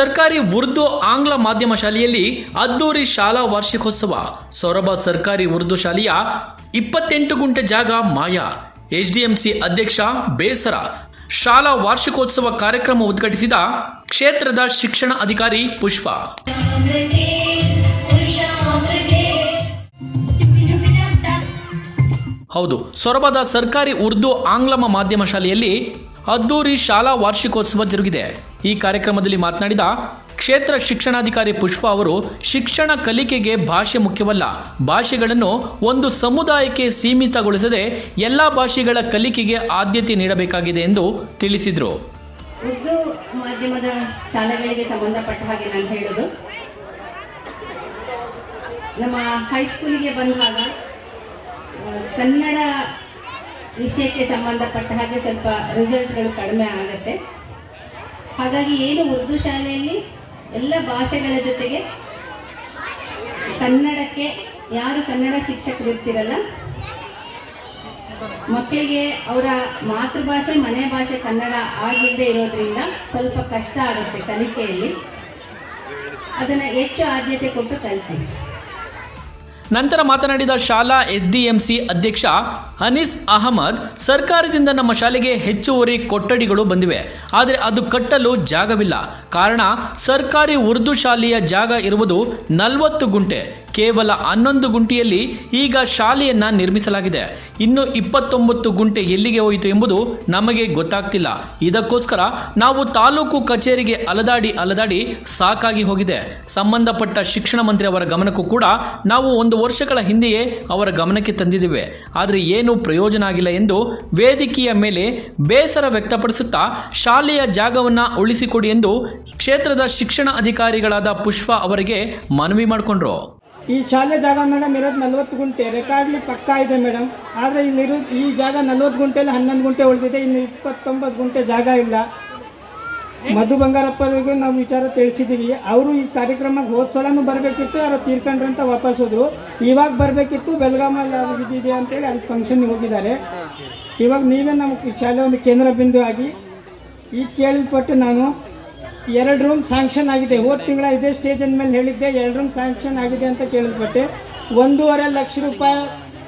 ಸರ್ಕಾರಿ ಉರ್ದು ಆಂಗ್ಲ ಮಾಧ್ಯಮ ಶಾಲೆಯಲ್ಲಿ ಅದ್ದೂರಿ ಶಾಲಾ ವಾರ್ಷಿಕೋತ್ಸವ. ಸೊರಬ ಸರ್ಕಾರಿ ಉರ್ದು ಶಾಲೆಯ ಇಪ್ಪತ್ತೆಂಟು ಗುಂಟೆ ಜಾಗ ಮಾಯ. ಎಚ್ಡಿಎಂಸಿ ಅಧ್ಯಕ್ಷ ಬೇಸರ. ಶಾಲಾ ವಾರ್ಷಿಕೋತ್ಸವ ಕಾರ್ಯಕ್ರಮ ಉದ್ಘಾಟಿಸಿದ ಕ್ಷೇತ್ರದ ಶಿಕ್ಷಣ ಅಧಿಕಾರಿ ಪುಷ್ಪ. ಹೌದು, ಸೊರಬದ ಸರ್ಕಾರಿ ಉರ್ದು ಆಂಗ್ಲ ಮಾಧ್ಯಮ ಶಾಲೆಯಲ್ಲಿ ಅದ್ದೂರಿ ಶಾಲಾ ವಾರ್ಷಿಕೋತ್ಸವ ಜರುಗಿದೆ. ಈ ಕಾರ್ಯಕ್ರಮದಲ್ಲಿ ಮಾತನಾಡಿದ ಕ್ಷೇತ್ರ ಶಿಕ್ಷಣಾಧಿಕಾರಿ ಪುಷ್ಪ ಅವರು, ಶಿಕ್ಷಣ ಕಲಿಕೆಗೆ ಭಾಷೆ ಮುಖ್ಯವಲ್ಲ. ಭಾಷೆಗಳನ್ನು ಒಂದು ಸಮುದಾಯಕ್ಕೆ ಸೀಮಿತಗೊಳಿಸದೆ ಎಲ್ಲ ಭಾಷೆಗಳ ಕಲಿಕೆಗೆ ಆದ್ಯತೆ ನೀಡಬೇಕಾಗಿದೆ ಎಂದು ತಿಳಿಸಿದರು. ಉರ್ದು ಮಾಧ್ಯಮದ ಶಾಲೆಗಳಿಗೆ ಸಂಬಂಧಪಟ್ಟ ಹಾಗೆ ನಾನು ಹೇಳೋದು. ನಮ್ಮ ಹೈಸ್ಕೂಲಿಗೆ ಬಂದಾಗ ಕನ್ನಡ ವಿಷಯಕ್ಕೆ ಸಂಬಂಧಪಟ್ಟ ಹಾಗೆ ಸ್ವಲ್ಪ ರಿಸಲ್ಟ್ಗಳು ಕಡಿಮೆ ಆಗುತ್ತೆ. ಹಾಗಾಗಿ ಏನು ಉರ್ದು ಶಾಲೆಯಲ್ಲಿ ಎಲ್ಲ ಭಾಷೆಗಳ ಜೊತೆಗೆ ಕನ್ನಡಕ್ಕೆ ಯಾರು ಕನ್ನಡ ಶಿಕ್ಷಕರು ಇರ್ತಿರಲ್ಲ ಮಕ್ಕಳಿಗೆ ಅವರ ಮಾತೃಭಾಷೆ, ಮನೆ ಭಾಷೆ ಕನ್ನಡ ಆಗಿಲ್ಲದೆ ಇರೋದ್ರಿಂದ ಸ್ವಲ್ಪ ಕಷ್ಟ ಆಗುತ್ತೆ ಕಲಿಕೆಯಲ್ಲಿ. ಅದನ್ನು ಹೆಚ್ಚು ಆದ್ಯತೆ ಕೊಟ್ಟು ಕಲಿಸಿ. ನಂತರ ಮಾತನಾಡಿದ ಶಾಲಾ ಎಸ್ಡಿಎಂಸಿ ಅಧ್ಯಕ್ಷ ಹನೀಸ್ ಅಹಮದ್, ಸರ್ಕಾರದಿಂದ ನಮ್ಮ ಶಾಲೆಗೆ ಹೆಚ್ಚುವರಿ ಕೊಠಡಿಗಳು ಬಂದಿವೆ. ಆದರೆ ಅದು ಕಟ್ಟಲು ಜಾಗವಿಲ್ಲ. ಕಾರಣ, ಸರ್ಕಾರಿ ಉರ್ದು ಶಾಲೆಯ ಜಾಗ ಇರುವುದು ನಲವತ್ತು ಗುಂಟೆ. ಕೇವಲ ಹನ್ನೊಂದು ಗುಂಟೆಯಲ್ಲಿ ಈಗ ಶಾಲೆಯನ್ನ ನಿರ್ಮಿಸಲಾಗಿದೆ. ಇನ್ನು ಇಪ್ಪತ್ತೊಂಬತ್ತು ಗುಂಟೆ ಎಲ್ಲಿಗೆ ಹೋಯಿತು ಎಂಬುದು ನಮಗೆ ಗೊತ್ತಾಗ್ತಿಲ್ಲ. ಇದಕ್ಕೋಸ್ಕರ ನಾವು ತಾಲೂಕು ಕಚೇರಿಗೆ ಅಲದಾಡಿ ಅಲದಾಡಿ ಸಾಕಾಗಿ ಹೋಗಿದೆ. ಸಂಬಂಧಪಟ್ಟ ಶಿಕ್ಷಣ ಮಂತ್ರಿ ಅವರ ಗಮನಕ್ಕೂ ಕೂಡ ನಾವು ಒಂದು ವರ್ಷಗಳ ಹಿಂದೆಯೇ ಅವರ ಗಮನಕ್ಕೆ ತಂದಿದ್ದೇವೆ. ಆದರೆ ಏನೂ ಪ್ರಯೋಜನ ಆಗಿಲ್ಲ ಎಂದು ವೇದಿಕೆಯ ಮೇಲೆ ಬೇಸರ ವ್ಯಕ್ತಪಡಿಸುತ್ತಾ ಶಾಲೆಯ ಜಾಗವನ್ನು ಉಳಿಸಿಕೊಡಿ ಎಂದು ಕ್ಷೇತ್ರದ ಶಿಕ್ಷಣ ಅಧಿಕಾರಿಗಳಾದ ಪುಷ್ಪ ಅವರಿಗೆ ಮನವಿ ಮಾಡಿಕೊಂಡ್ರು. ಈ ಶಾಲೆ ಜಾಗ ಮೇಡಮ್ ಇರೋದು ನಲ್ವತ್ತು ಗುಂಟೆ. ರೆಕಾರ್ಡ್ಲಿ ಪಕ್ಕಾ ಇದೆ ಮೇಡಮ್. ಆದರೆ ಇಲ್ಲಿರೋ ಈ ಜಾಗ ನಲ್ವತ್ತು ಗುಂಟೆಲಿ ಹನ್ನೊಂದು ಗುಂಟೆ ಉಳಿದಿದೆ. ಇನ್ನು ಇಪ್ಪತ್ತೊಂಬತ್ತು ಗುಂಟೆ ಜಾಗ ಇಲ್ಲ. ಮಧು ಬಂಗಾರಪ್ಪರಿಗೂ ನಾವು ವಿಚಾರ ತಿಳಿಸಿದ್ದೀವಿ. ಅವರು ಈ ಕಾರ್ಯಕ್ರಮಕ್ಕೆ ಹೋದ ಸಲನೂ ಬರಬೇಕಿತ್ತು ಅವರು ತೀರ್ಕೊಂಡ್ರೆ ಅಂತ ವಾಪಸ್ ಹೋದರು. ಇವಾಗ ಬರಬೇಕಿತ್ತು ಬೆಳಗಾಮಲ್ಲಿ ಅದು ಅಂತೇಳಿ ಅಲ್ಲಿ ಫಂಕ್ಷನ್ಗೆ ಹೋಗಿದ್ದಾರೆ. ಇವಾಗ ನೀವೇ ನಮ್ಮ ಶಾಲೆ ಒಂದು ಕೇಂದ್ರ ಬಿಂದು ಆಗಿ ಈಗ ಕೇಳಲ್ಪಟ್ಟು ನಾನು ಎರಡು ರೂಮ್ ಸ್ಯಾಂಕ್ಷನ್ ಆಗಿದೆ. ಹೋದ ತಿಂಗಳ ಇದೇ ಸ್ಟೇಜ್ ಮೇಲೆ ಹೇಳಿದ್ದೆ, ಎರಡು ರೂಮ್ ಸ್ಯಾಂಕ್ಷನ್ ಆಗಿದೆ ಅಂತ ಕೇಳಲ್ಪಟ್ಟೆ ಒಂದೂವರೆ ಲಕ್ಷ ರೂಪಾಯಿ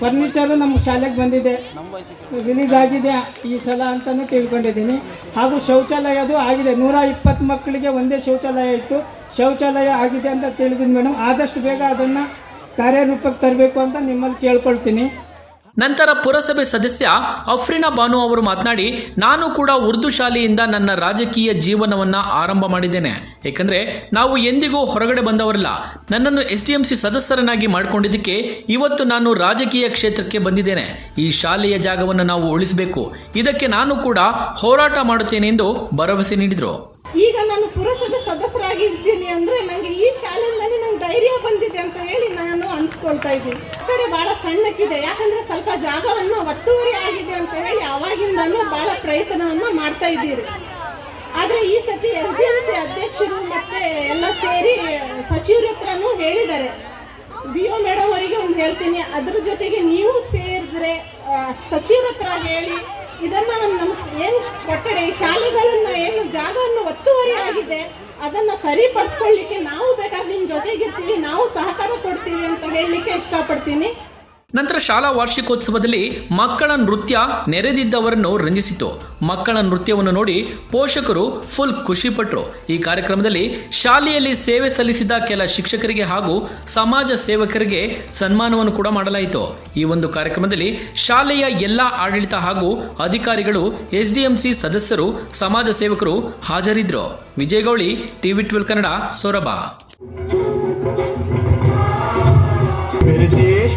ಫರ್ನಿಚರು ನಮ್ಮ ಶಾಲೆಗೆ ಬಂದಿದೆ. ರಿಲೀಸ್ ಆಗಿದೆ ಈ ಸಲ ಅಂತಲೂ ತಿಳ್ಕೊಂಡಿದ್ದೀನಿ. ಹಾಗೂ ಶೌಚಾಲಯದು ಆಗಿದೆ. ನೂರ ಇಪ್ಪತ್ತು ಮಕ್ಕಳಿಗೆ ಒಂದೇ ಶೌಚಾಲಯ ಇತ್ತು. ಶೌಚಾಲಯ ಆಗಿದೆ ಅಂತ ತಿಳಿದಿದ್ದೀನಿ ಮೇಡಮ್. ಆದಷ್ಟು ಬೇಗ ಅದನ್ನು ಕಾರ್ಯರೂಪಕ್ಕೆ ತರಬೇಕು ಅಂತ ನಿಮ್ಮಲ್ಲಿ ಕೇಳ್ಕೊಳ್ತೀನಿ. ನಂತರ ಪುರಸಭೆ ಸದಸ್ಯ ಅಫ್ರಿನಾ ಬಾನು ಅವರು ಮಾತನಾಡಿ, ನಾನು ಕೂಡ ಉರ್ದು ಶಾಲೆಯಿಂದ ನನ್ನ ರಾಜಕೀಯ ಜೀವನವನ್ನು ಆರಂಭ ಮಾಡಿದ್ದೇನೆ. ಏಕೆಂದರೆ ನಾವು ಎಂದಿಗೂ ಹೊರಗಡೆ ಬಂದವರಲ್ಲ. ನನ್ನನ್ನು ಎಸ್ ಡಿ ಎಂ ಸಿ ಸದಸ್ಯರನ್ನಾಗಿ ಮಾಡಿಕೊಂಡಿದ್ದಕ್ಕೆ ಇವತ್ತು ನಾನು ರಾಜಕೀಯ ಕ್ಷೇತ್ರಕ್ಕೆ ಬಂದಿದ್ದೇನೆ. ಈ ಶಾಲೆಯ ಜಾಗವನ್ನು ನಾವು ಉಳಿಸಬೇಕು. ಇದಕ್ಕೆ ನಾನು ಕೂಡ ಹೋರಾಟ ಮಾಡುತ್ತೇನೆ ಎಂದು ಭರವಸೆ ನೀಡಿದರು. ಈಗ ನಾನು ಪುರಸಭೆ ಸದಸ್ಯರಾಗಿದ್ದೀನಿ ಅಂದ್ರೆ ನನಗೆ ಈ ಶಾಲೆಯಲ್ಲಿ ನನಗೆ ಧೈರ್ಯ ಬಂದಿದೆ ಅಂತ ಹೇಳಿ ನಾನು ಅನ್ಸ್ಕೊಳ್ತಾ ಇದ್ದೀವಿ. ಕಡೆ ಬಹಳ ಸಣ್ಣಕ್ಕಿದೆ. ಯಾಕಂದ್ರೆ ಸ್ವಲ್ಪ ಜಾಗವನ್ನು ಒತ್ತುವರಿ ಆಗಿದೆ ಅಂತ ಹೇಳಿ ಅವಾಗಿಂದಲೂ ಬಹಳ ಪ್ರಯತ್ನವನ್ನ ಮಾಡ್ತಾ ಇದ್ದೀರಿ. ಆದ್ರೆ ಈ ಸತಿ ಎಸ್ ಡಿ ಎಂ ಸಿ ಅಧ್ಯಕ್ಷರು ಮತ್ತೆ ಎಲ್ಲ ಸೇರಿ ಸಚಿವರ ಹತ್ರನೂ ಹೇಳಿದ್ದಾರೆ. ಬಿ ಓ ಮೇಡಮ್ ಅವರಿಗೆ ಒಂದು ಹೇಳ್ತೀನಿ. ಅದ್ರ ಜೊತೆಗೆ ನೀವು ಸೇರಿದ್ರೆ ಸಚಿವರ ಹೇಳಿ ಇದನ್ನ ನಮ್ಗೆ ಏನು ಕೊಠಡಿ ಶಾಲೆಗಳನ್ನ ಏನು ಜಾಗವನ್ನು ಒತ್ತುವರಿ ಆಗಿದೆ, ಅದನ್ನ ಸರಿಪಡಿಸ್ಕೊಳ್ಳಿಕ್ಕೆ ನಾವು ಬೇಕಾದ್ರೆ ನಿಮ್ ಜೊತೆಗಿರ್ತೀವಿ, ನಾವು ಸಹಕಾರ ಕೊಡ್ತೀವಿ ಅಂತ ಹೇಳಲಿಕ್ಕೆ ಇಷ್ಟಪಡ್ತೀನಿ. ನಂತರ ಶಾಲಾ ವಾರ್ಷಿಕೋತ್ಸವದಲ್ಲಿ ಮಕ್ಕಳ ನೃತ್ಯ ನೆರೆದಿದ್ದವರನ್ನು ರಂಜಿಸಿತು. ಮಕ್ಕಳ ನೃತ್ಯವನ್ನು ನೋಡಿ ಪೋಷಕರು ಫುಲ್ ಖುಷಿಪಟ್ಟರು ಈ ಕಾರ್ಯಕ್ರಮದಲ್ಲಿ ಶಾಲೆಯಲ್ಲಿ ಸೇವೆ ಸಲ್ಲಿಸಿದ ಕೆಲ ಶಿಕ್ಷಕರಿಗೆ ಹಾಗೂ ಸಮಾಜ ಸೇವಕರಿಗೆ ಸನ್ಮಾನವನ್ನು ಕೂಡ ಮಾಡಲಾಯಿತು. ಈ ಒಂದು ಕಾರ್ಯಕ್ರಮದಲ್ಲಿ ಶಾಲೆಯ ಎಲ್ಲ ಆಡಳಿತ ಹಾಗೂ ಅಧಿಕಾರಿಗಳು, ಎಸ್ಡಿಎಂಸಿ ಸದಸ್ಯರು, ಸಮಾಜ ಸೇವಕರು ಹಾಜರಿದ್ದರು Vijayagouli, TV twelve Kannada Soraba.